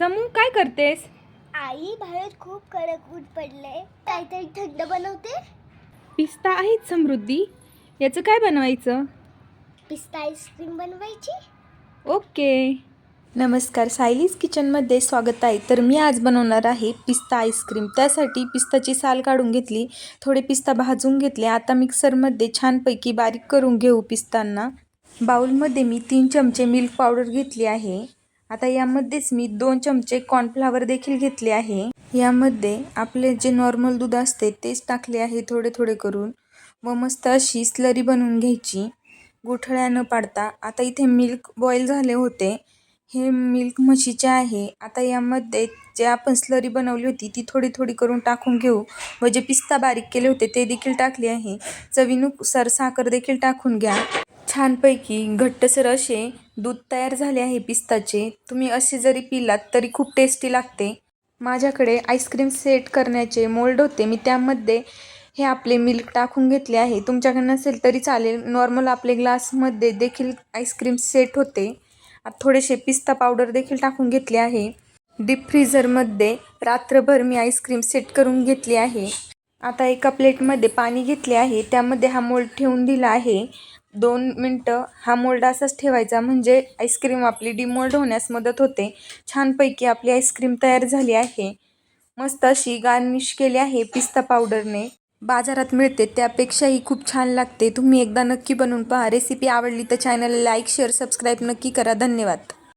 समू काय करतेस? आई बाहेर खूप कडक ऊन पडले काहीतरी थंड बनवते. पिस्ता आहेत समृद्धी. याचं काय बनवायचं? पिस्ता आईस्क्रीम बनवायची. ओके. नमस्कार सायलीज किचनमध्ये स्वागत आहे. तर मी आज बनवणार आहे पिस्ता आईस्क्रीम. त्यासाठी पिस्ताची साल काढून घेतली थोडे पिस्ता भाजून घेतले. आता मिक्सरमध्ये छानपैकी बारीक करून घेऊ पिस्तांना. बाउलमध्ये मी तीन चमचे मिल्क पावडर घेतली आहे. आता यामध्येच मी दोन चमचे कॉर्नफ्लावर देखील घेतले आहे. यामध्ये आपले जे नॉर्मल दूध असते तेच टाकले आहे थोडे थोडे करून. व मस्त अशी स्लरी बनवून घ्यायची. गुठळ्या न पाडता. आता इथे मिल्क बॉईल झाले होते. हे मिल्क म्हशीचे आहे. आता यामध्ये जे आपण स्लरी बनवली होती ती थोडी थोडी करून टाकून घेऊ. व जे पिस्ता बारीक केले होते ते देखील टाकले आहे. चवीनुसार साखर देखील टाकून घ्या. छानपैकी घट्टसर असे दूध तयार झाले आहे पिस्ताचे. तुम्ही असे जरी पिलात तरी खूप टेस्टी लागते. माझ्याकडे आईस्क्रीम सेट करण्याचे मोल्ड होते. मी त्यामध्ये हे आपले मिल्क टाकून घेतले आहे. तुमच्याकडे नसेल तरी चालेल. नॉर्मल आपले ग्लासमध्ये देखील आईस्क्रीम सेट होते. थोडेसे पिस्ता पावडर देखील टाकून घेतले आहे. डीप फ्रीझरमध्ये रात्रभर मी आईस्क्रीम सेट करून घेतली आहे. आता एका प्लेटमध्ये पाणी घेतले आहे. त्यामध्ये हा मोल्ड ठेवून दिला आहे. दोन मिनटं हा मोल्ड असाच ठेवायचा म्हणजे आईस्क्रीम आपली डिमोल्ड होण्यास मदत होते. छानपैकी आपली आईस्क्रीम तयार झाली आहे. मस्त अशी गार्निश केली आहे पिस्ता पावडरने. बाजारात मिळते त्यापेक्षाही खूप छान लागते. तुम्ही एकदा नक्की बनवून पहा. रेसिपी आवडली तर चॅनलला लाईक शेअर सबस्क्राईब नक्की करा. धन्यवाद.